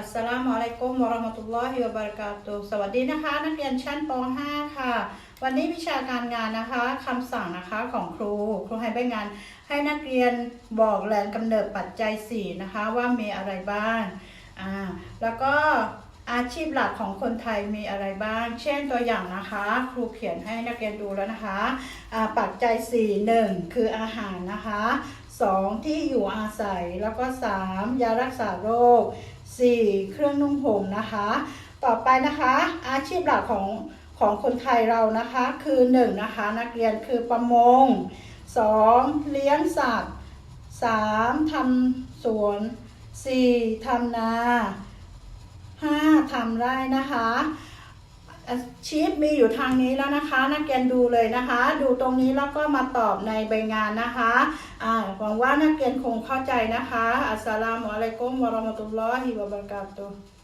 ัสสลามุอะลัยกุมวะเราะมะตุลลอฮิวะบะเราะกาตุสวัสดีนะคะ นักเรียนชั้นป .5 ค่ะ วันนี้วิชาการงานนะคะคำสั่งนะคะของครู ครูให้ใบงาน ให้นักเรียนบอกแหล่งกำเนิดปัจจัย 4 นะคะ ว่ามีอะไรบ้างอ่าแล้วก็อาชีพหลักของคนไทยมีอะไรบ้าง เช่นตัวอย่างนะคะ ครูเขียนให้นักเรียนดูแล้วนะคะอ่าปัจจัย4 1 คืออาหารนะคะ 2. ที่อยู่อาศัยแล้วก็ 3. ยารักษาโรค 4. เครื่องนุ่งห่มนะคะ ต่อไปนะคะ อาชีพหลักของของคนไทยเรานะคะคือ 1. นะคะ นักเรียนคือประมง 2. เลี้ยงสัตว์ 3. ทำสวน 4. ทำนา 5. ทำไร่นะคะ ชีพมีอยู่ทางนี้แล้วนะคะ นักเรียนดูเลยนะคะ ดูตรงนี้แล้วก็มาตอบในใบงานนะคะอ่าหวังว่านักเรียนคงเข้าใจนะคะ อัสสลามุอะลัยกุมวะเราะมะตุลลอฮิวะบะเราะกาตุฮ์